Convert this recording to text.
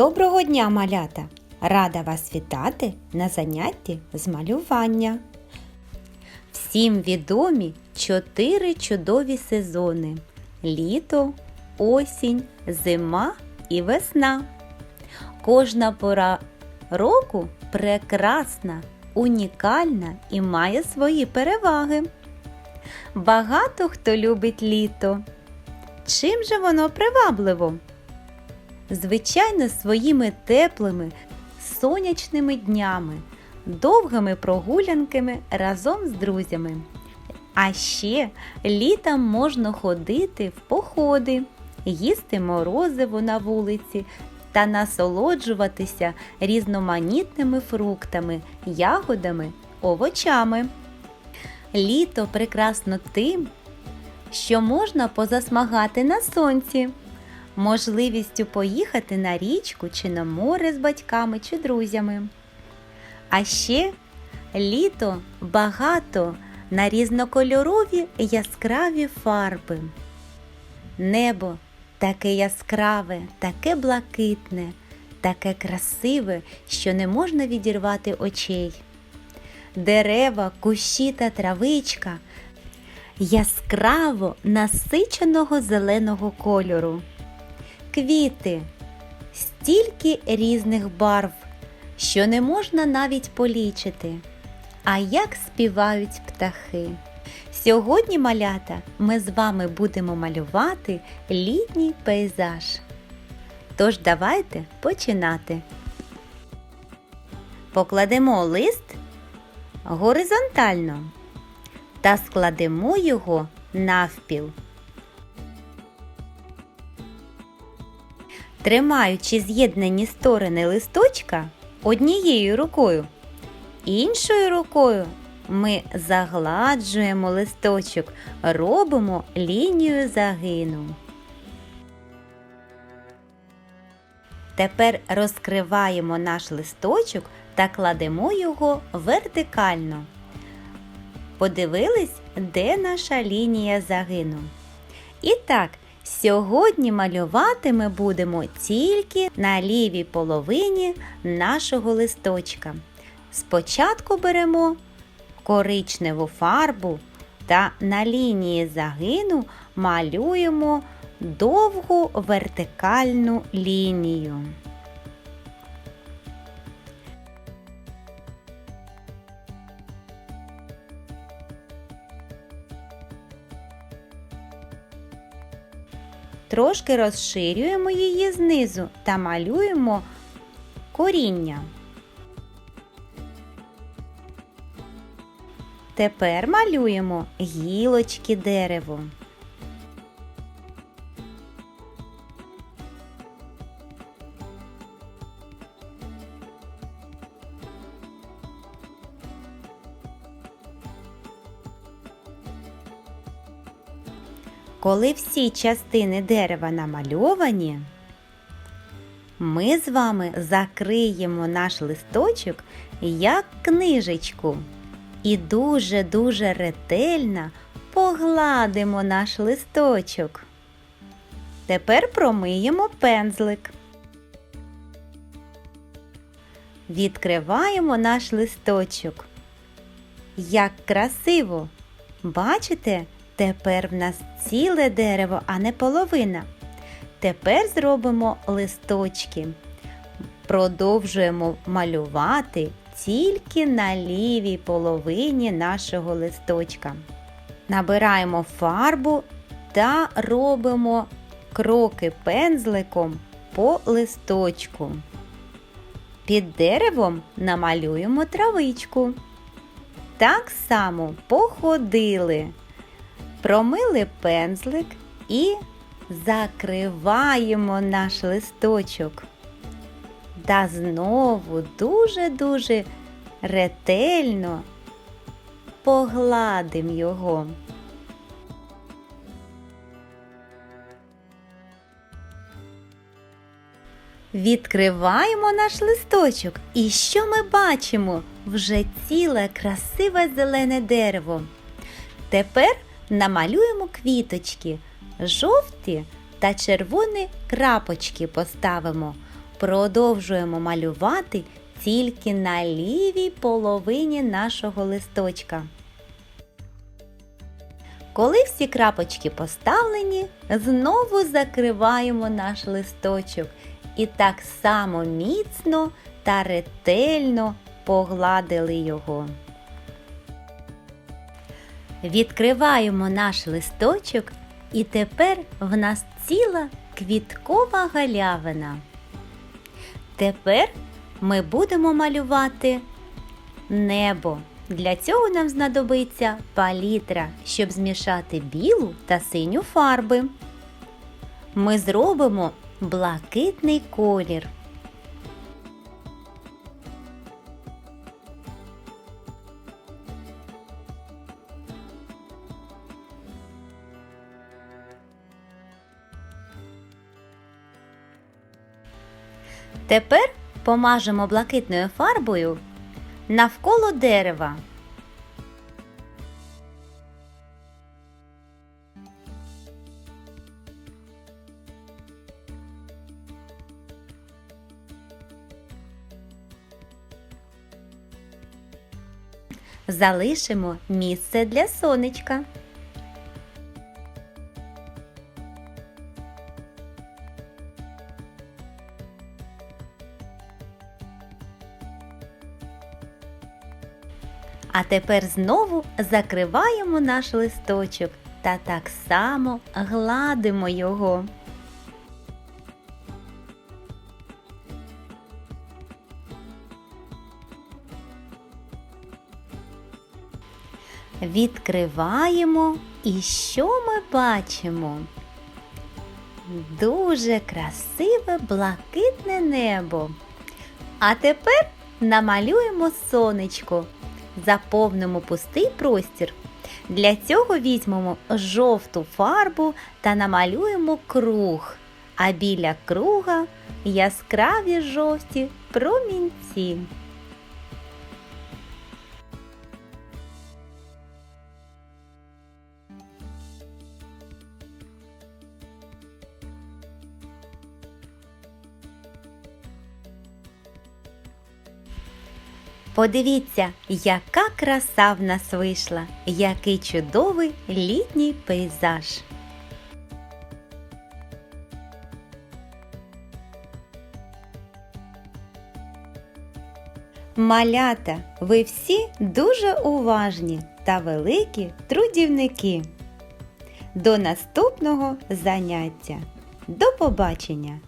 Доброго дня, малята! Рада вас вітати на занятті з малювання. Всім відомі чотири чудові сезони: літо, осінь, зима і весна. Кожна пора року прекрасна, унікальна і має свої переваги. Багато хто любить літо. Чим же воно привабливо? Звичайно, своїми теплими сонячними днями, довгими прогулянками разом з друзями. А ще літом можна ходити в походи, їсти морозиво на вулиці та насолоджуватися різноманітними фруктами, ягодами, овочами. Літо прекрасно тим, що можна позасмагати на сонці можливістю поїхати на річку чи на море з батьками чи друзями. А ще літо багато на різнокольорові яскраві фарби. Небо таке яскраве, таке блакитне, таке красиве, що не можна відірвати очей. Дерева, кущі та травичка яскраво насиченого зеленого кольору квіти, стільки різних барв, що не можна навіть полічити. А як співають птахи. Сьогодні, малята, ми з вами будемо малювати літній пейзаж. Тож давайте починати. Покладемо лист горизонтально та складемо його навпіл. Тримаючи з'єднані сторони листочка однією рукою, іншою рукою ми загладжуємо листочок, робимо лінію загину. Тепер розкриваємо наш листочок та кладемо його вертикально. Подивились, де наша лінія загину. І так, Сьогодні малювати ми будемо тільки на лівій половині нашого листочка. Спочатку беремо коричневу фарбу та на лінії загину малюємо довгу вертикальну лінію. Трошки розширюємо її знизу та малюємо коріння. Тепер малюємо гілочки дерева. Коли всі частини дерева намальовані, ми з вами закриємо наш листочок як книжечку і дуже-дуже ретельно погладимо наш листочок. Тепер промиємо пензлик. Відкриваємо наш листочок. Як красиво! Бачите? Тепер в нас ціле дерево, а не половина. Тепер зробимо листочки. Продовжуємо малювати тільки на лівій половині нашого листочка. Набираємо фарбу та робимо кроки пензликом по листочку. Під деревом намалюємо травичку. Так само походили. Промили пензлик і закриваємо наш листочок. Та знову дуже-дуже ретельно погладимо його. Відкриваємо наш листочок. І що ми бачимо? Вже ціле красиве зелене дерево. Тепер намалюємо квіточки, жовті та червоні крапочки поставимо. Продовжуємо малювати тільки на лівій половині нашого листочка. Коли всі крапочки поставлені, знову закриваємо наш листочок і так само міцно та ретельно погладили його. Відкриваємо наш листочок, і тепер в нас ціла квіткова галявина. Тепер ми будемо малювати небо. Для цього нам знадобиться палітра, щоб змішати білу та синю фарби. Ми зробимо блакитний колір. Тепер помажемо блакитною фарбою навколо дерева. Залишимо місце для сонечка. А тепер знову закриваємо наш листочок та так само гладимо його. Відкриваємо і що ми бачимо? Дуже красиве блакитне небо. А тепер намалюємо сонечко заповнимо пустий простір. Для цього візьмемо жовту фарбу та намалюємо круг, а біля круга яскраві жовті промінці. Подивіться, яка краса в нас вийшла, який чудовий літній пейзаж. Малята, ви всі дуже уважні та великі трудівники. До наступного заняття. До побачення!